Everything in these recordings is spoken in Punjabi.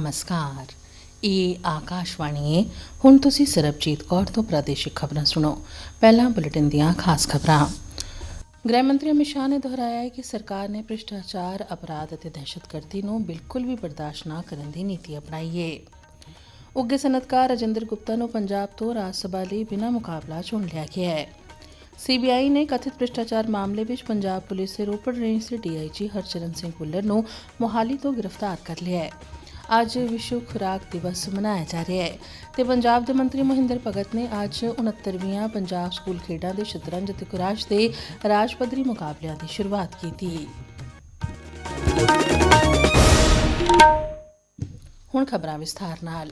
ਨਮਸਕਾਰ। ਇਹ ਆਕਾਸ਼ਵਾਣੀ ਹੈ ਹੁਣ ਤੁਸੀਂ ਸਰਬਜੀਤ ਕੌਰ ਤੋਂ ਪ੍ਰਾਦੇਸ਼ਿਕ ਖਬਰਾਂ ਸੁਣੋ। ਪਹਿਲਾਂ ਬੁਲੇਟਿਨ ਦੀਆਂ ਖਾਸ ਖਬਰਾਂ। ਗ੍ਰਹਿ ਮੰਤਰੀ ਅਮਿਤ ਸ਼ਾਹ ਨੇ ਦੁਹਰਾਇਆ ਹੈ ਕਿ ਸਰਕਾਰ ਨੇ ਭ੍ਰਿਸ਼ਟਾਚਾਰ, ਅਪਰਾਧ ਅਤੇ ਦਹਿਸ਼ਤਗਰਦੀ ਨੂੰ ਬਿਲਕੁਲ ਵੀ ਬਰਦਾਸ਼ਤ ਨਾ ਕਰਨ ਦੀ ਨੀਤੀ ਅਪਣਾਈ ਹੈ ਉੱਗੇ ਸਨਅਤਕਾਰ ਰਜਿੰਦਰ ਗੁਪਤਾ ਨੂੰ ਪੰਜਾਬ ਤੋਂ ਰਾਜ ਸਭਾ ਲਈ ਬਿਨਾਂ ਮੁਕਾਬਲਾ ਚੁਣ ਲਿਆ ਗਿਆ ਹੈ। ਸੀਬੀਆਈ ਨੇ ਕਥਿਤ ਭ੍ਰਿਸ਼ਟਾਚਾਰ ਮਾਮਲੇ ਵਿੱਚ ਪੰਜਾਬ ਪੁਲਿਸ ਦੇ ਰੋਪੜ ਰੇਂਜ ਦੇ ਡੀਆਈਜੀ ਹਰਚਰਨ ਸਿੰਘ ਭੁੱਲਰ ਨੂੰ ਮੋਹਾਲੀ ਤੋਂ ਗ੍ਰਿਫਤਾਰ ਕਰ ਲਿਆ ਹੈ। ਅੱਜ ਵਿਸ਼ਵ ਖੁਰਾਕ ਦਿਵਸ ਮਨਾਇਆ ਜਾ ਰਿਹਾ ਹੈ ਤੇ ਪੰਜਾਬ ਦੇ ਮੰਤਰੀ ਮਹਿੰਦਰ ਭਗਤ ਨੇ ਅੱਜ 69ਵੀਆਂ ਪੰਜਾਬ ਸਕੂਲ ਖੇਡਾਂ ਦੇ ਸ਼ਤਰੰਜ ਅਤੇ ਕੁਰਾਸ਼ ਦੇ ਰਾਜ ਪੱਧਰੀ ਮੁਕਾਬਲਿਆਂ ਦੀ ਸ਼ੁਰੂਆਤ ਕੀਤੀ। ਹੁਣ ਖਬਰਾਂ ਵਿਸਥਾਰ ਨਾਲ।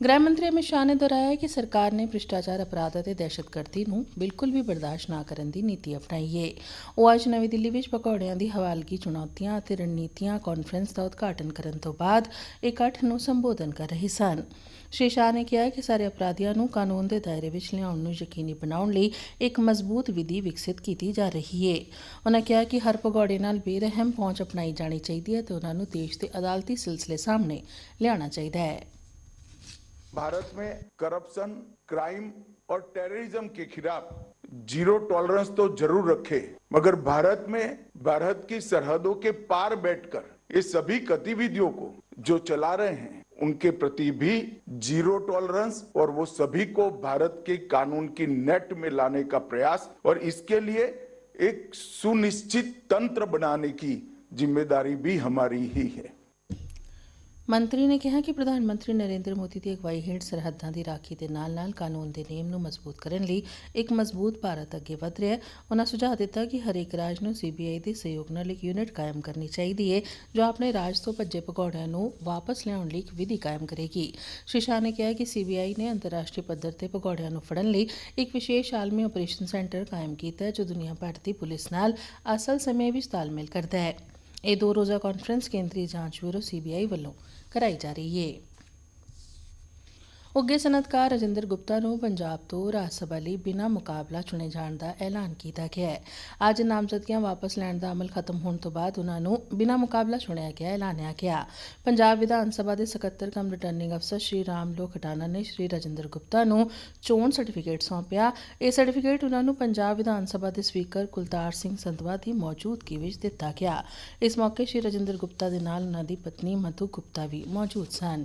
ਗ੍ਰਹਿ ਮੰਤਰੀ ਅਮਿਤ ਸ਼ਾਹ ਨੇ ਦੁਹਰਾਇਆ ਕਿ ਸਰਕਾਰ ਨੇ ਭ੍ਰਿਸ਼ਟਾਚਾਰ ਅਪਰਾਧ ਅਤੇ ਦਹਿਸ਼ਤਗਰਦੀ ਨੂੰ ਬਿਲਕੁਲ ਵੀ ਬਰਦਾਸ਼ਤ ਨਾ ਕਰਨ ਦੀ ਨੀਤੀ ਅਪਣਾਈ ਹੈ ਉਹ ਅੱਜ ਨਵੀਂ ਦਿੱਲੀ ਵਿੱਚ ਪਕੌੜਿਆਂ ਦੀ ਹਵਾਲਗੀ ਚੁਣੌਤੀਆਂ ਅਤੇ ਰਣਨੀਤੀਆਂ ਕਾਨਫਰੰਸ ਦਾ ਉਦਘਾਟਨ ਕਰਨ ਤੋਂ ਬਾਅਦ ਇਕੱਠ ਨੂੰ ਸੰਬੋਧਨ ਕਰ ਰਹੇ ਸਨ। ਸ਼੍ਰੀ ਸ਼ਾਹ ਨੇ ਕਿਹਾ ਕਿ ਸਾਰੇ ਅਪਰਾਧੀਆਂ ਨੂੰ ਕਾਨੂੰਨ ਦੇ ਦਾਇਰੇ ਵਿੱਚ ਲਿਆਉਣ ਨੂੰ ਯਕੀਨੀ ਬਣਾਉਣ ਲਈ ਇੱਕ ਮਜ਼ਬੂਤ ਵਿਧੀ ਵਿਕਸਿਤ ਕੀਤੀ ਜਾ ਰਹੀ ਹੈ ਉਹਨਾਂ ਕਿਹਾ ਕਿ ਹਰ ਭਗੌੜੇ ਨਾਲ ਬੇਰਹਿਮ ਪਹੁੰਚ ਅਪਣਾਈ ਜਾਣੀ ਚਾਹੀਦੀ ਹੈ ਤੇ ਉਹਨਾਂ ਨੂੰ ਦੇਸ਼ ਦੇ ਅਦਾਲਤੀ ਸਿਲਸਿਲੇ ਸਾਹਮਣੇ ਲਿਆਉਣਾ ਚਾਹੀਦਾ ਹੈ। भारत में करप्शन, क्राइम और टेररिज्म के खिलाफ ज़ीरो टॉलरेंस तो ज़रूर रखे, मगर भारत में भारत की सरहदों के पार बैठकर ये सभी गतिविधियों को जो चला रहे हैं, उनके प्रति भी ज़ीरो टॉलरेंस और वो सभी को भारत के कानून की नेट में लाने का प्रयास और इसके लिए एक सुनिश्चित तंत्र बनाने की ज़िम्मेदारी भी हमारी ही है। ਮੰਤਰੀ ਨੇ ਕਿਹਾ ਕਿ ਪ੍ਰਧਾਨ ਮੰਤਰੀ ਨਰਿੰਦਰ ਮੋਦੀ ਦੀ ਅਗਵਾਈ ਹੇਠ ਸਰਹੱਦਾਂ ਦੀ ਰਾਖੀ ਦੇ ਨਾਲ-ਨਾਲ ਕਾਨੂੰਨ ਦੇ ਨਿਯਮ ਨੂੰ ਮਜ਼ਬੂਤ ਕਰਨ ਲਈ ਇੱਕ ਮਜ਼ਬੂਤ ਭਾਰਤ ਅੱਗੇ ਵਧ ਰਿਹਾ ਹੈ। ਉਹਨਾਂ ਸੁਝਾਅ ਦਿੱਤਾ ਕਿ ਹਰੇਕ ਰਾਜ ਨੂੰ ਸੀਬੀਆਈ ਦੇ ਸਹਿਯੋਗ ਨਾਲ ਇੱਕ ਯੂਨਿਟ ਕਾਇਮ ਕਰਨੀ ਚਾਹੀਦੀ ਹੈ, ਜੋ ਆਪਣੇ ਰਾਜ ਤੋਂ ਭੱਜੇ ਭਗੌੜਿਆਂ ਨੂੰ ਵਾਪਸ ਲਿਆਉਣ ਲਈ ਇੱਕ ਵਿਧੀ ਕਾਇਮ ਕਰੇਗੀ। ਸ਼੍ਰੀ ਸ਼ਾਹ ਨੇ ਕਿਹਾ ਕਿ ਸੀਬੀਆਈ ਨੇ ਅੰਤਰਰਾਸ਼ਟਰੀ ਪੱਧਰ ਤੇ ਭਗੌੜਿਆਂ ਨੂੰ ਫੜਨ ਲਈ ਇੱਕ ਵਿਸ਼ੇਸ਼ ਆਲਮੀ ਆਪਰੇਸ਼ਨ ਸੈਂਟਰ ਕਾਇਮ ਕੀਤਾ ਹੈ, ਜੋ ਦੁਨੀਆ ਭਰ ਦੀ ਪੁਲਿਸ ਨਾਲ ਅਸਲ ਸਮੇਂ ਵਿੱਚ ਤਾਲਮੇਲ ਕਰਦਾ ਹੈ। ਇਹ ਦੋ ਰੋਜ਼ਾ ਕਾਨਫਰੰਸ ਕੇਂਦਰੀ ਜਾਂਚ ਬਿਊਰੋ ਸੀਬੀਆਈ ਵੱਲੋਂ ਕਰਾਈ ਜਾ ਰਹੀ ਹੈ ਉੱਗੇ ਸਨਅਤਕਾਰ ਰਜਿੰਦਰ ਗੁਪਤਾ ਨੂੰ ਪੰਜਾਬ ਤੋਂ ਰਾਜ ਸਭਾ ਲਈ ਬਿਨਾਂ ਮੁਕਾਬਲਾ ਚੁਣੇ ਜਾਣ ਦਾ ਐਲਾਨ ਕੀਤਾ ਗਿਆ ਹੈ। ਅੱਜ ਨਾਮਜ਼ਦਗੀਆਂ ਵਾਪਸ ਲੈਣ ਦਾ ਅਮਲ ਖਤਮ ਹੋਣ ਤੋਂ ਬਾਅਦ ਉਹਨਾਂ ਨੂੰ ਬਿਨਾਂ ਮੁਕਾਬਲਾ ਚੁਣਿਆ ਗਿਆ ਐਲਾਨਿਆ ਗਿਆ। ਪੰਜਾਬ ਵਿਧਾਨ ਸਭਾ ਦੇ ਸਕੱਤਰ ਕਮ ਰਿਟਰਨਿੰਗ ਅਫਸਰ ਸ਼੍ਰੀ ਰਾਮ ਲੋਕ ਖਟਾਨਾ ਨੇ ਸ਼੍ਰੀ ਰਜਿੰਦਰ ਗੁਪਤਾ ਨੂੰ ਚੋਣ ਸਰਟੀਫਿਕੇਟ ਸੌਂਪਿਆ। ਇਹ ਸਰਟੀਫਿਕੇਟ ਉਹਨਾਂ ਨੂੰ ਪੰਜਾਬ ਵਿਧਾਨ ਸਭਾ ਦੇ ਸਪੀਕਰ ਕੁਲਤਾਰ ਸਿੰਘ ਸੰਧਵਾ ਦੀ ਮੌਜੂਦਗੀ ਵਿੱਚ ਦਿੱਤਾ ਗਿਆ। ਇਸ ਮੌਕੇ ਸ਼੍ਰੀ ਰਜਿੰਦਰ ਗੁਪਤਾ ਦੇ ਨਾਲ ਉਹਨਾਂ ਦੀ ਪਤਨੀ ਮਧੂ ਗੁਪਤਾ ਵੀ ਮੌਜੂਦ ਸਨ।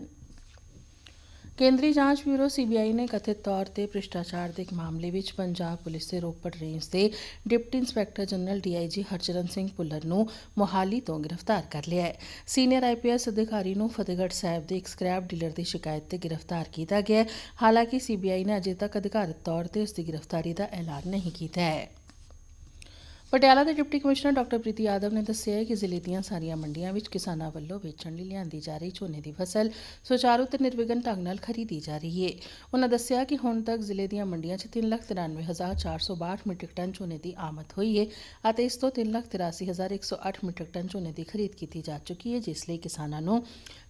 ਕੇਂਦਰੀ ਜਾਂਚ ਬਿਊਰੋ ਸੀਬੀਆਈ ਨੇ ਕਥਿਤ ਤੌਰ ਤੇ ਭ੍ਰਿਸ਼ਟਾਚਾਰ ਦੇ ਇੱਕ ਮਾਮਲੇ ਵਿੱਚ ਪੰਜਾਬ ਪੁਲਿਸ ਦੇ ਰੋਪੜ ਰੇਂਜ ਦੇ deputy inspector general DIG Harcharan Singh Bhullar ਨੂੰ ਮੋਹਾਲੀ ਤੋਂ ਗ੍ਰਿਫਤਾਰ ਕਰ ਲਿਆ ਹੈ। ਸੀਨੀਅਰ ਆਈਪੀਐਸ ਅਧਿਕਾਰੀ ਨੂੰ ਫਤਿਹਗੜ੍ਹ ਸਾਹਿਬ ਦੇ ਇੱਕ ਸਕ੍ਰੈਪ ਡੀਲਰ ਦੀ ਸ਼ਿਕਾਇਤ ਤੇ ਗ੍ਰਿਫਤਾਰ ਕੀਤਾ ਗਿਆ ਹੈ। ਹਾਲਾਂਕਿ ਸੀਬੀਆਈ ਨੇ ਅਜੇ ਤੱਕ ਅਧਿਕਾਰਤ ਤੌਰ ਤੇ ਉਸ ਦੀ ਗ੍ਰਿਫਤਾਰੀ ਦਾ ਐਲਾਨ ਨਹੀਂ ਕੀਤਾ ਹੈ। ਪਟਿਆਲਾ ਦੇ deputy commissioner doctor Preeti Yadav ਨੇ ਦੱਸਿਆ ਹੈ ਕਿ ਜ਼ਿਲ੍ਹੇ ਦੀਆਂ ਸਾਰੀਆਂ ਮੰਡੀਆਂ ਵਿੱਚ ਕਿਸਾਨਾਂ ਵੱਲੋਂ ਵੇਚਣ ਲਈ ਲਿਆਂਦੀ ਜਾ ਰਹੀ ਝੋਨੇ ਦੀ ਫਸਲ ਸੁਚਾਰੂ ਤੇ ਨਿਰਵਿਘਨ ਢੰਗ ਨਾਲ ਖਰੀਦੀ ਜਾ ਰਹੀ ਹੈ। ਉਹਨਾਂ ਦੱਸਿਆ ਕਿ ਹੁਣ ਤੱਕ ਜ਼ਿਲ੍ਹੇ ਦੀਆਂ ਮੰਡੀਆਂ 'ਚ 393462 ਮੀਟ੍ਰਿਕ ਟਨ ਝੋਨੇ ਦੀ ਆਮਦ ਹੋਈ ਹੈ ਅਤੇ ਇਸ ਤੋਂ 383108 ਮੀਟ੍ਰਿਕ ਟਨ ਝੋਨੇ ਦੀ ਖਰੀਦ ਕੀਤੀ ਜਾ ਚੁੱਕੀ ਹੈ, ਜਿਸ ਲਈ ਕਿਸਾਨਾਂ ਨੂੰ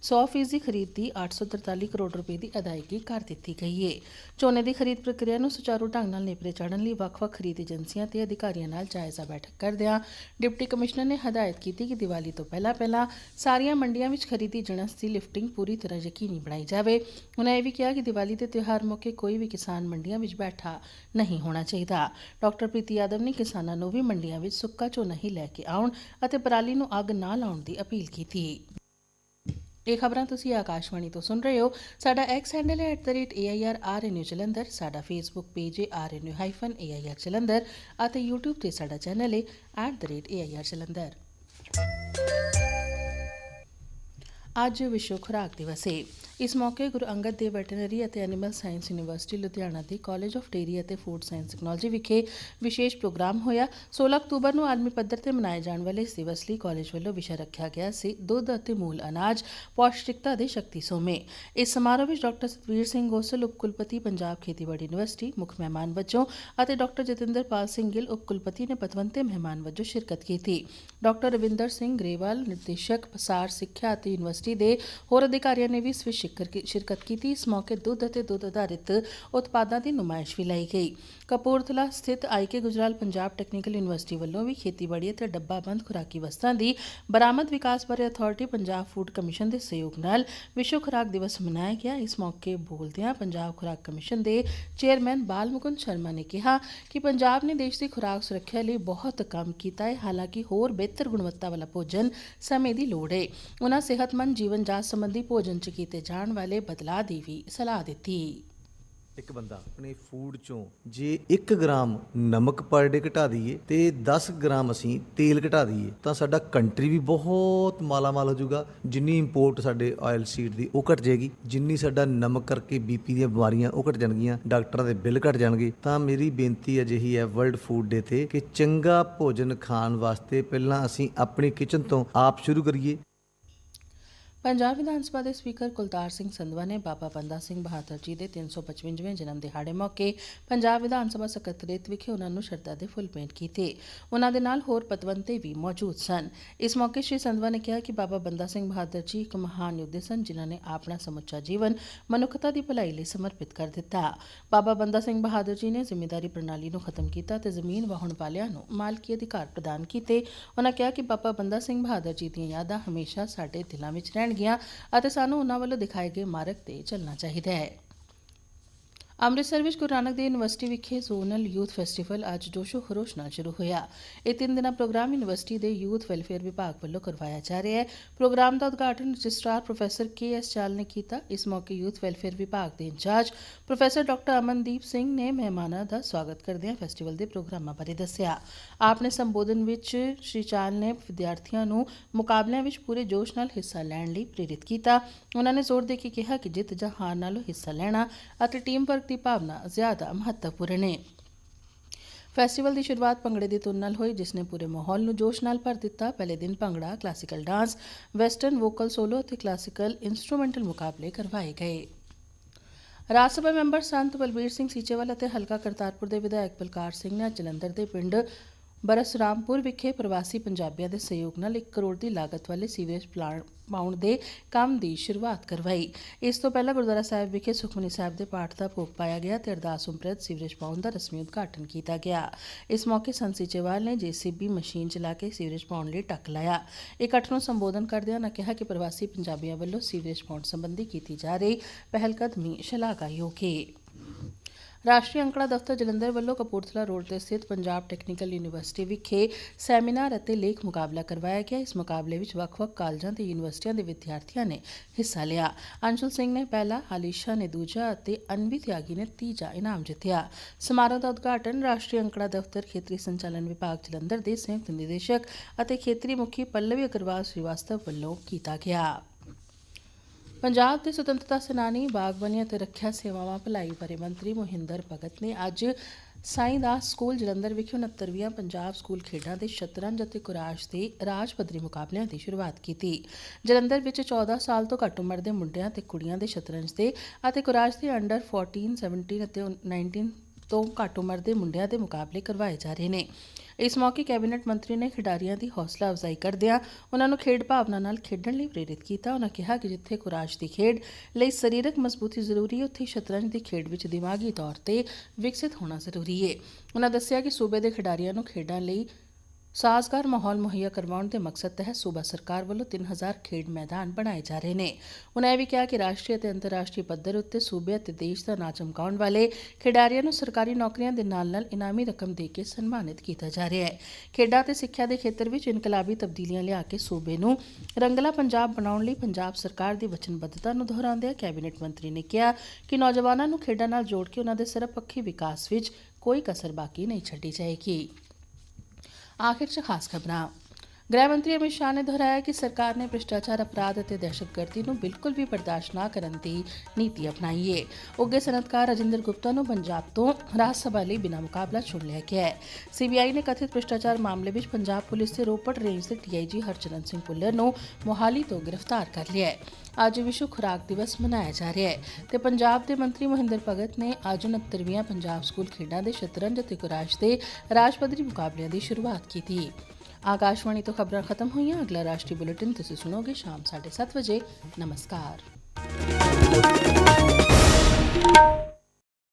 100% ਦੀ ਖਰੀਦ ਦੀ 843 ਕਰੋੜ ਰੁਪਏ ਦੀ ਅਦਾਇਗੀ ਕਰ ਦਿੱਤੀ ਗਈ ਹੈ। ਝੋਨੇ ਦੀ ਖਰੀਦ ਪ੍ਰਕਿਰਿਆ ਨੂੰ ਸੁਚਾਰੂ ਢੰਗ ਨਾਲ ਨੇਪਰੇ ਚਾੜਨ ਲਈ ਵੱਖ-ਵੱਖ ਖਰੀਦ ਏਜੰਸੀਆਂ ਤੇ ਅਧਿਕਾਰੀਆਂ ਨਾਲ ਜਾਇਜ਼ਾ ਬੈਠਕ ਕਰਦਿਆਂ ਡਿਪਟੀ ਕਮਿਸ਼ਨਰ ਨੇ ਹਦਾਇਤ ਕੀਤੀ ਕਿ ਦੀਵਾਲੀ ਤੋਂ ਪਹਿਲਾਂ-ਪਹਿਲਾਂ ਸਾਰੀਆਂ ਮੰਡੀਆਂ ਵਿੱਚ ਖਰੀਦੀ ਜਣਸ ਦੀ ਲਿਫਟਿੰਗ ਪੂਰੀ ਤਰ੍ਹਾਂ ਯਕੀਨੀ ਬਣਾਈ ਜਾਵੇ। ਉਹਨਾਂ ਇਹ ਵੀ ਕਿਹਾ ਕਿ ਦੀਵਾਲੀ ਦੇ ਤਿਉਹਾਰ ਮੌਕੇ ਕੋਈ ਵੀ ਕਿਸਾਨ ਮੰਡੀਆਂ ਵਿੱਚ ਬੈਠਾ ਨਹੀਂ ਹੋਣਾ ਚਾਹੀਦਾ। ਡਾਕਟਰ ਪ੍ਰੀਤੀ ਯਾਦਵ ਨੇ ਕਿਸਾਨਾਂ ਨੂੰ ਵੀ ਮੰਡੀਆਂ ਵਿੱਚ ਸੁੱਕਾ ਝੋਨਾ ਹੀ ਲੈ ਕੇ ਆਉਣ ਅਤੇ ਪਰਾਲੀ ਨੂੰ ਅੱਗ ਨਾ ਲਾਉਣ ਦੀ ਅਪੀਲ ਕੀਤੀ। ਇਹ ਖਬਰਾਂ ਤੁਸੀਂ ਆਕਾਸ਼ਵਾਣੀ ਤੋਂ ਸੁਣ ਰਹੇ ਹੋ। ਸਾਡਾ ਐਕਸ ਹੈਂਡਲ ਹੈ @airrnu ਜਲੰਧਰ, ਸਾਡਾ ਫੇਸਬੁੱਕ ਪੇਜ ਹੈ rnu-air ਜਲੰਧਰ ਅਤੇ YouTube ਤੇ ਸਾਡਾ ਚੈਨਲ ਹੈ @air ਜਲੰਧਰ। ਅੱਜ ਵਿਸ਼ਵ ਖੁਰਾਕ ਦਿਵਸ ਹੈ। ਇਸ ਮੌਕੇ ਗੁਰੂ ਅੰਗਦ ਦੇਵ ਵੈਟਰਨਰੀ ਅਤੇ ਐਨੀਮਲ ਸਾਇੰਸ ਯੂਨੀਵਰਸਿਟੀ ਲੁਧਿਆਣਾ ਦੇ ਕਾਲਜ ਆਫ ਡੇਅਰੀ ਅਤੇ ਫੂਡ ਸਾਇੰਸ ਟੈਕਨੋਲੋਜੀ ਵਿਖੇ ਵਿਸ਼ੇਸ਼ ਪ੍ਰੋਗਰਾਮ ਹੋਇਆ। 16 ਅਕਤੂਬਰ ਨੂੰ ਆਲਮੀ ਪੱਧਰ ਤੇ ਮਨਾਏ ਜਾਣ ਵਾਲੇ ਇਸ ਦਿਵਸ ਲਈ ਕਾਲਜ ਵੱਲੋਂ ਵਿਸ਼ਾ ਰੱਖਿਆ ਗਿਆ ਸੀ। ਦੁੱਧ ਅਤੇ ਮੂਲ ਅਨਾਜ, ਪੌਸ਼ਟਿਕਤਾ ਦੇ ਸ਼ਕਤੀ ਸੋਮੇ। ਇਸ ਸਮਾਰੋਹ ਵਿੱਚ ਡਾਕਟਰ ਸਤਵੀਰ ਸਿੰਘ ਗੋਸਲ ਉਪ ਕੁਲਪਤੀ ਪੰਜਾਬ ਖੇਤੀਬਾੜੀ ਯੂਨੀਵਰਸਿਟੀ ਮੁੱਖ ਮਹਿਮਾਨ ਵਜੋਂ ਅਤੇ ਡਾਕਟਰ ਜਤਿੰਦਰਪਾਲ ਸਿੰਘ ਗਿੱਲ ਉਪ ਕੁਲਪਤੀ ਨੇ ਪਤਵੰਤੇ ਮਹਿਮਾਨ ਵਜੋਂ ਸ਼ਿਰਕਤ ਕੀਤੀ। ਡਾਕਟਰ ਰਵਿੰਦਰ ਸਿੰਘ ਗਰੇਵਾਲ, ਨਿਰਦੇਸ਼ਕ, ਪਸਾਰ ਸਿੱਖਿਆ ਅਤੇ ਯੂਨੀਵਰਸਿਟੀ ਦੇ ਹੋਰ ਅਧਿਕਾਰੀਆਂ ਨੇ ਵੀ ਇਸ ਸ਼ਿਰਕਤ ਕੀਤੀ। ਇਸ ਮੌਕੇ ਦੁੱਧ ਅਤੇ ਦੁੱਧ ਆਧਾਰਿਤ ਉਤਪਾਦਾਂ ਦੀ ਨੁਮਾਇਸ਼ ਵੀ ਲਾਈ ਗਈ। ਕਪੂਰਥਲਾ ਸਥਿਤ IK Gujral Punjab technical university ਵੱਲੋਂ ਵੀ ਖੇਤੀਬਾੜੀ ਅਤੇ ਡੱਬਾਬੰਦ ਖੁਰਾਕੀ ਵਸਤਾਂ ਦੀ ਬਰਾਮਦ ਵਿਕਾਸ ਬਾਰੇ ਅਥਾਰਟੀ ਪੰਜਾਬ ਫੂਡ ਕਮਿਸ਼ਨ ਦੇ ਸਹਿਯੋਗ ਨਾਲ ਵਿਸ਼ਵ ਖੁਰਾਕ ਦਿਵਸ ਮਨਾਇਆ ਗਿਆ। ਇਸ ਮੌਕੇ ਬੋਲਦਿਆਂ ਪੰਜਾਬ ਖੁਰਾਕ ਕਮਿਸ਼ਨ ਦੇ ਚੇਅਰਮੈਨ ਬਾਲ ਮੁਕੁੰਦ ਸ਼ਰਮਾ ਨੇ ਕਿਹਾ ਕਿ ਪੰਜਾਬ ਨੇ ਦੇਸ਼ ਦੀ ਖੁਰਾਕ ਸੁਰੱਖਿਆ ਲਈ ਬਹੁਤ ਕੰਮ ਕੀਤਾ ਹੈ, ਹਾਲਾਂਕਿ ਹੋਰ ਬਿਹਤਰ ਗੁਣਵੱਤਾ ਵਾਲਾ ਭੋਜਨ ਸਮੇਂ ਦੀ ਲੋੜ ਹੈ ਉਹਨਾਂ ਸਿਹਤਮੰਦ ਜੀਵਨ ਜਾਂਚ ਸੰਬੰਧੀ ਭੋਜਨ 'ਚ ਕੀਤੇ ਜਾਣ ਵਾਲੇ ਬਦਲਾਅ ਦੀ ਵੀ ਸਲਾਹ ਦਿੱਤੀ। ਇੱਕ ਬੰਦਾ ਆਪਣੇ ਫੂਡ ਚੋਂ ਜੇ 1 ਗ੍ਰਾਮ ਨਮਕ ਪਰ ਡੇ ਘਟਾ ਦਈਏ ਤੇ 10 ਗ੍ਰਾਮ ਅਸੀਂ ਤੇਲ ਘਟਾ ਦਈਏ, ਤਾਂ ਸਾਡਾ ਕੰਟਰੀ ਵੀ ਬਹੁਤ ਮਾਲਾਮਾਲ ਹੋ ਜਾਊਗਾ। ਜਿੰਨੀ ਇੰਪੋਰਟ ਸਾਡੇ ਆਇਲ ਸੀਡ ਦੀ ਉਹ ਘਟ ਜਾਏਗੀ, ਜਿੰਨੀ ਸਾਡਾ ਨਮਕ ਕਰਕੇ ਬੀਪੀ ਦੀਆਂ ਬਿਮਾਰੀਆਂ ਉਹ ਘਟ ਜਾਣਗੀਆਂ, ਡਾਕਟਰਾਂ ਦੇ ਬਿੱਲ ਘਟ ਜਾਣਗੇ। ਤਾਂ ਮੇਰੀ ਬੇਨਤੀ ਅਜਿਹੀ ਹੈ ਵਰਲਡ ਫੂਡ ਡੇ ਤੇ ਕਿ ਚੰਗਾ ਭੋਜਨ ਖਾਣ ਵਾਸਤੇ ਪਹਿਲਾਂ ਅਸੀਂ ਆਪਣੀ ਕਿਚਨ ਤੋਂ ਆਪ ਸ਼ੁਰੂ ਕਰੀਏ। ਪੰਜਾਬ ਵਿਧਾਨ ਸਭਾ ਦੇ ਸਪੀਕਰ ਕੁਲਤਾਰ ਸਿੰਘ ਸੰਧਵਾ ਨੇ ਬਾਬਾ ਬੰਦਾ ਸਿੰਘ ਬਹਾਦਰ ਜੀ ਦੇ 355ਵੇਂ ਜਨਮ ਦਿਹਾੜੇ ਮੌਕੇ ਪੰਜਾਬ ਵਿਧਾਨ ਸਭਾ ਸਕੱਤਰੇਤ ਵਿਖੇ ਉਹਨਾਂ ਨੂੰ ਸ਼ਰਧਾ ਦੇ ਫੁੱਲ ਭੇਂਟ ਕੀਤੇ। ਉਹਨਾਂ ਦੇ ਨਾਲ ਹੋਰ ਪਤਵੰਤੇ ਵੀ ਮੌਜੂਦ ਸਨ। ਇਸ ਮੌਕੇ ਸ਼੍ਰੀ ਸੰਧਵਾ ਨੇ ਕਿਹਾ ਕਿ ਬਾਬਾ ਬੰਦਾ ਸਿੰਘ ਬਹਾਦਰ ਜੀ ਇੱਕ ਮਹਾਨ ਯੋਧੇ ਸਨ ਜਿਨ੍ਹਾਂ ਨੇ ਆਪਣਾ ਸਮੁੱਚਾ ਜੀਵਨ, ਮਨੁੱਖਤਾ ਦੀ ਭਲਾਈ ਲਈ ਸਮਰਪਿਤ ਕਰ ਦਿੱਤਾ। ਬਾਬਾ ਬੰਦਾ ਸਿੰਘ ਬਹਾਦਰ ਜੀ ਨੇ ਜਿੰਮੇਦਾਰੀ ਪ੍ਰਣਾਲੀ ਨੂੰ ਖਤਮ ਕੀਤਾ ਤੇ ਜ਼ਮੀਨ ਵਾਹੁਣ ਵਾਲਿਆਂ ਨੂੰ ਮਾਲਕੀ ਅਧਿਕਾਰ ਪ੍ਰਦਾਨ ਕੀਤੇ। ਉਹਨਾਂ ਕਿਹਾ ਕਿ ਬਾਬਾ ਬੰਦਾ ਸਿੰਘ ਬਹਾਦਰ ਜੀ ਦੀਆਂ ਯਾਦਾਂ ਹਮੇਸ਼ਾ ਸਾਡੇ ਦਿਲਾਂ ਵਿੱਚ ਰਹਿਣਗੀਆਂ ਅਤੇ ਸਾਨੂੰ ਉਹਨਾਂ ਵੱਲੋਂ ਦਿਖਾਏ ਗਏ ਮਾਰਗ ਤੇ ਚੱਲਣਾ ਚਾਹੀਦਾ ਹੈ। ਅੰਮ੍ਰਿਤਸਰ ਵਿੱਚ ਗੁਰੂ ਨਾਨਕ ਦੇਵ ਯੂਨੀਵਰਸਿਟੀ ਵਿਖੇ ਜ਼ੋਨਲ ਯੂਥ ਫੈਸਟੀਵਲ ਅੱਜ ਜੋਸ਼ੋ ਖਰੋਸ਼ ਨਾਲ ਸ਼ੁਰੂ ਹੋਇਆ। ਇਹ ਤਿੰਨ ਦਿਨਾ ਪ੍ਰੋਗਰਾਮ ਯੂਨੀਵਰਸਿਟੀ ਦੇ ਯੂਥ ਵੈਲਫੇਅਰ ਵਿਭਾਗ ਵੱਲੋਂ ਕਰਵਾਇਆ ਜਾ ਰਿਹਾ ਹੈ। ਪ੍ਰੋਗਰਾਮ ਦਾ ਉਦਘਾਟਨ ਰਜਿਸਟਰਾਰ ਪ੍ਰੋਫੈਸਰ ਕੇ ਐਸ ਚਾਲ ਨੇ ਕੀਤਾ। ਇਸ ਮੌਕੇ ਯੂਥ ਵੈਲਫੇਅਰ ਵਿਭਾਗ ਦੇ incharge professor doctor Amandeep Singh ਨੇ ਮਹਿਮਾਨਾਂ ਦਾ ਸਵਾਗਤ ਕਰਦਿਆਂ ਫੈਸਟੀਵਲ ਦੇ ਪ੍ਰੋਗਰਾਮਾਂ ਬਾਰੇ ਦੱਸਿਆ। ਆਪਣੇ ਸੰਬੋਧਨ ਵਿੱਚ ਸ਼੍ਰੀ ਚਾਲ ਨੇ ਵਿਦਿਆਰਥੀਆਂ ਨੂੰ ਮੁਕਾਬਲਿਆਂ ਵਿੱਚ ਪੂਰੇ ਜੋਸ਼ ਨਾਲ ਹਿੱਸਾ ਲੈਣ ਲਈ ਪ੍ਰੇਰਿਤ ਕੀਤਾ। ਉਹਨਾਂ ਨੇ ਜ਼ੋਰ ਦੇ ਕੇ ਕਿਹਾ ਕਿ ਜਿੱਤ ਜਾਂ ਹਾਰ ਨਾਲੋਂ ਹਿੱਸਾ ਲੈਣਾ ਅਤੇ ਟੀਮ ਵਰਕ ਦੀ ਭਾਵਨਾ ਜ਼ਿਆਦਾ ਮਹੱਤਵਪੂਰਨ ਹੈ। ਫੈਸਟੀਵਲ ਦੀ ਸ਼ੁਰੂਆਤ ਭੰਗੜੇ ਦੀ ਧੁਨ ਨਾਲ ਹੋਈ, ਜਿਸ ਨੇ ਪੂਰੇ ਮਾਹੌਲ ਨੂੰ ਜੋਸ਼ ਨਾਲ ਭਰ ਦਿੱਤਾ। ਪਹਿਲੇ ਦਿਨ bhangra classical dance western vocal solo ਅਤੇ ਕਲਾਸੀਕਲ ਇਨਸਟਰੂਮੈਂਟਲ ਮੁਕਾਬਲੇ ਕਰਵਾਏ ਗਏ। ਰਾਜ ਸਭਾ ਮੈਂਬਰ ਸੰਤ ਬਲਬੀਰ ਸਿੰਘ ਸੀਚੇਵਾਲ ਅਤੇ ਹਲਕਾ ਕਰਤਾਰਪੁਰ ਦੇ ਵਿਧਾਇਕ ਬਲਕਾਰ ਸਿੰਘ ਨੇ ਜਲੰਧਰ ਦੇ ਪਿੰਡ ਬਰਸਰਾਮਪੁਰ ਵਿਖੇ ਪ੍ਰਵਾਸੀ ਪੰਜਾਬੀਆਂ ਦੇ ਸਹਿਯੋਗ ਨਾਲ 1 ਕਰੋੜ ਦੀ ਲਾਗਤ ਵਾਲੇ ਸੀਵਰੇਜ ਪਲਾਂਟ ਪਾਉਣ ਦੇ ਕੰਮ ਦੀ ਸ਼ੁਰੂਆਤ ਕਰਵਾਈ। ਇਸ ਤੋਂ ਪਹਿਲਾਂ ਗੁਰਦੁਆਰਾ ਸਾਹਿਬ ਵਿਖੇ ਸੁਖਮਨੀ ਸਾਹਿਬ ਦੇ ਪਾਠ ਦਾ ਭੋਗ ਪਾਇਆ ਗਿਆ ਤੇ ਅਰਦਾਸ ਉਪਰੰਤ ਸੀਵਰੇਜ ਪਾਉਣ ਦਾ ਰਸਮੀ ਉਦਘਾਟਨ ਕੀਤਾ ਗਿਆ। ਇਸ ਮੌਕੇ ਸੰਤ ਸੀਚੇਵਾਲ ਨੇ ਜੀਸੀਬੀ ਮਸ਼ੀਨ ਚਲਾ ਕੇ ਸੀਵਰੇਜ ਪਾਉਣ ਲਈ ਟੱਕ ਲਾਇਆ। ਇਕੱਠ ਨੂੰ ਸੰਬੋਧਨ ਕਰਦਿਆਂ ਉਨ੍ਹਾਂ ਕਿਹਾ ਕਿ ਪ੍ਰਵਾਸੀ ਪੰਜਾਬੀਆਂ ਵੱਲੋਂ ਸੀਵਰੇਜ ਪਾਉਣ ਸੰਬੰਧੀ ਕੀਤੀ ਜਾ ਰਹੀ ਪਹਿਲਕਦਮੀ ਸ਼ਲਾਘਾਯੋਗ ਹੈ ਰਾਸ਼ਟਰੀ ਅੰਕੜਾ ਦਫ਼ਤਰ ਜਲੰਧਰ ਵੱਲੋਂ ਕਪੂਰਥਲਾ ਰੋਡ ਤੇ ਸਥਿਤ ਪੰਜਾਬ ਟੈਕਨੀਕਲ ਯੂਨੀਵਰਸਿਟੀ ਵਿਖੇ ਸੈਮੀਨਾਰ ਅਤੇ ਲੇਖ ਮੁਕਾਬਲਾ ਕਰਵਾਇਆ ਗਿਆ। ਇਸ ਮੁਕਾਬਲੇ ਵਿੱਚ ਵੱਖ-ਵੱਖ ਕਾਲਜਾਂ ਤੇ ਯੂਨੀਵਰਸਿਟੀਆਂ ਦੇ ਵਿਦਿਆਰਥੀਆਂ ਨੇ ਹਿੱਸਾ ਲਿਆ। ਅੰਸ਼ੁਲ ਸਿੰਘ ਨੇ ਪਹਿਲਾ, ਹਾਲੀਸ਼ਾ ਨੇ ਦੂਜਾ ਅਤੇ ਅਨਵੀ ਤਿਆਗੀ ਨੇ ਤੀਜਾ ਇਨਾਮ ਜਿੱਤਿਆ। ਸਮਾਰੋਹ ਦਾ ਉਦਘਾਟਨ ਰਾਸ਼ਟਰੀ ਅੰਕੜਾ ਦਫ਼ਤਰ ਖੇਤਰੀ ਸੰਚਾਲਨ ਵਿਭਾਗ ਜਲੰਧਰ ਦੇ ਸੰਯੁਕਤ ਨਿਦੇਸ਼ਕ ਅਤੇ ਖੇਤਰੀ ਮੁਖੀ ਪੱਲਵੀ ਅਗਰਵਾਲ ਸ੍ਰੀਵਾਸਤਵ ਵੱਲੋਂ ਕੀਤਾ ਗਿਆ। ਪੰਜਾਬ ਦੇ ਸੁਤੰਤਰਤਾ ਸੈਨਾਨੀ ਬਾਗਬਾਨੀ ਅਤੇ ਰੱਖਿਆ ਸੇਵਾਵਾਂ ਭਲਾਈ ਬਾਰੇ ਮੰਤਰੀ ਮੋਹਿੰਦਰ ਭਗਤ ਨੇ ਅੱਜ ਸਾਈਂ ਦਾਸ ਸਕੂਲ ਜਲੰਧਰ ਵਿਖੇ 69ਵੀਆਂ ਪੰਜਾਬ ਸਕੂਲ ਖੇਡਾਂ ਦੇ ਸ਼ਤਰੰਜ ਅਤੇ ਕੁਰਾਸ਼ ਦੇ ਰਾਜ ਪੱਧਰੀ ਮੁਕਾਬਲਿਆਂ ਦੀ ਸ਼ੁਰੂਆਤ ਕੀਤੀ। ਜਲੰਧਰ ਵਿੱਚ 14 ਸਾਲ ਤੋਂ ਘੱਟ ਉਮਰ ਦੇ ਮੁੰਡਿਆਂ ਤੇ ਕੁੜੀਆਂ ਦੇ ਸ਼ਤਰੰਜ ਦੇ ਅਤੇ ਕੁਰਾਸ਼ ਦੇ ਅੰਡਰ 14 17 ਅਤੇ 19 ਤੋਂ ਘੱਟ ਉਮਰ ਦੇ ਮੁੰਡਿਆਂ ਦੇ ਮੁਕਾਬਲੇ ਕਰਵਾਏ ਜਾ ਰਹੇ ਨੇ। ਇਸ ਮੌਕੇ ਕੈਬਨਿਟ ਮੰਤਰੀ ਨੇ ਖਿਡਾਰੀਆਂ ਦੀ ਹੌਸਲਾ ਅਫਜ਼ਾਈ ਕਰਦਿਆਂ ਉਹਨਾਂ ਨੂੰ ਖੇਡ ਭਾਵਨਾ ਨਾਲ ਖੇਡਣ ਲਈ ਪ੍ਰੇਰਿਤ ਕੀਤਾ। ਉਹਨਾਂ ਕਿਹਾ ਕਿ ਜਿੱਥੇ ਕੁਰਾਸ਼ ਦੀ ਖੇਡ ਲਈ ਸਰੀਰਕ ਮਜ਼ਬੂਤੀ ਜ਼ਰੂਰੀ ਹੈ, ਉੱਥੇ ਸ਼ਤਰੰਜ ਦੀ ਖੇਡ ਵਿੱਚ ਦਿਮਾਗੀ ਤੌਰ ਤੇ ਵਿਕਸਿਤ ਹੋਣਾ ਜ਼ਰੂਰੀ ਹੈ। ਉਹਨਾਂ ਦੱਸਿਆ ਕਿ ਸੂਬੇ ਦੇ ਖਿਡਾਰੀਆਂ ਨੂੰ ਖੇਡਾਂ ਲਈ ਸਾਜ਼ਗਾਰ ਮਾਹੌਲ ਮੁਹੱਈਆ ਕਰਵਾਉਣ ਦੇ ਮਕਸਦ ਤਹਿਤ ਸੂਬਾ ਸਰਕਾਰ ਵੱਲੋਂ 3000 ਖੇਡ ਮੈਦਾਨ ਬਣਾਏ ਜਾ ਰਹੇ ਨੇ। ਉਨ੍ਹਾਂ ਇਹ ਵੀ ਕਿਹਾ ਕਿ ਰਾਸ਼ਟਰੀ ਅਤੇ ਅੰਤਰਰਾਸ਼ਟਰੀ ਪੱਧਰ ਉੱਤੇ ਸੂਬੇ ਅਤੇ ਦੇਸ਼ ਦਾ ਨਾਂ ਚਮਕਾਉਣ ਵਾਲੇ ਖਿਡਾਰੀਆਂ ਨੂੰ ਸਰਕਾਰੀ ਨੌਕਰੀਆਂ ਦੇ ਨਾਲ-ਨਾਲ ਇਨਾਮੀ ਰਕਮ ਦੇ ਕੇ ਸਨਮਾਨਿਤ ਕੀਤਾ ਜਾ ਰਿਹਾ ਹੈ। ਖੇਡਾਂ ਤੇ ਸਿੱਖਿਆ ਦੇ ਖੇਤਰ ਵਿੱਚ ਇਨਕਲਾਬੀ ਤਬਦੀਲੀਆਂ ਲਿਆ ਕੇ ਸੂਬੇ ਨੂੰ ਰੰਗਲਾ ਪੰਜਾਬ ਬਣਾਉਣ ਲਈ ਪੰਜਾਬ ਸਰਕਾਰ ਦੀ ਵਚਨਬੱਧਤਾ ਨੂੰ ਦੁਹਰਾਉਂਦਿਆਂ ਕੈਬਨਿਟ ਮੰਤਰੀ ਨੇ ਕਿਹਾ ਕਿ ਨੌਜਵਾਨਾਂ ਨੂੰ ਖੇਡਾਂ ਨਾਲ ਜੋੜ ਕੇ ਉਹਨਾਂ ਦੇ ਸਰਬਪੱਖੀ ਵਿਕਾਸ ਵਿੱਚ ਕੋਈ ਕਸਰ ਬਾਕੀ ਨਹੀਂ ਛੱਡੀ ਜਾਏਗੀ। ਆਖਿਰ 'ਚ ਖਾਸ ਖਬਰਾਂ। ਗ੍ਰਹਿ ਮੰਤਰੀ ਅਮਿਤ ਸ਼ਾਹ ਨੇ ਦੁਹਰਾਇਆ ਕਿ ਸਰਕਾਰ ਨੇ ਭ੍ਰਿਸ਼ਟਾਚਾਰ ਅਪਰਾਧ ਅਤੇ ਦਹਿਸ਼ਤਗਰਦੀ ਨੂੰ ਬਿਲਕੁਲ ਵੀ ਬਰਦਾਸ਼ਤ ਨਾ ਕਰਨ ਦੀ ਨੀਤੀ ਅਪਣਾਈ ਹੈ ਉੱਗੇ ਸਨਅਤਕਾਰ ਰਜਿੰਦਰ ਗੁਪਤਾ ਨੂੰ ਪੰਜਾਬ ਤੋਂ ਰਾਜ ਸਭਾ ਲਈ ਬਿਨਾਂ ਮੁਕਾਬਲਾ ਚੁਣ ਲਿਆ ਗਿਆ ਹੈ। ਸੀਬੀਆਈ ਨੇ ਕਥਿਤ ਭ੍ਰਿਸ਼ਟਾਚਾਰ ਮਾਮਲੇ ਵਿੱਚ ਪੰਜਾਬ ਪੁਲਿਸ ਦੇ ਰੋਪੜ ਰੇਂਜ ਦੇ ਟੀਆਈਜੀ ਹਰਚਰਨ ਸਿੰਘ ਪੁੱਲਰ ਨੂੰ ਮੋਹਾਲੀ ਤੋਂ ਗ੍ਰਿਫਤਾਰ ਕਰ ਲਿਆ ਹੈ। ਅੱਜ ਵਿਸ਼ਵ ਖੁਰਾਕ ਦਿਵਸ ਮਨਾਇਆ ਜਾ ਰਿਹਾ ਹੈ ਤੇ ਪੰਜਾਬ ਦੇ ਮੰਤਰੀ ਮਹਿੰਦਰ ਭਗਤ ਨੇ ਅੱਜ 69ਵੀਆਂ ਪੰਜਾਬ ਸਕੂਲ ਖੇਡਾਂ ਦੇ ਸ਼ਤਰੰਜ ਅਤੇ ਕੁਰਾਸ਼ ਦੇ ਰਾਜ ਪੱਧਰੀ ਮੁਕਾਬਲਿਆਂ ਦੀ ਸ਼ੁਰੂਆਤ ਕੀਤੀ। ਆਕਾਸ਼ਵਾਣੀ ਤੋਂ ਖਬਰਾਂ ਖਤਮ ਹੋਈਆਂ ਅਗਲਾ ਰਾਸ਼ਟਰੀ ਬੁਲੇਟਿਨ ਤੁਸੀਂ ਸੁਣੋਗੇ ਸ਼ਾਮ 7:30 ਵਜੇ ਨਮਸਕਾਰ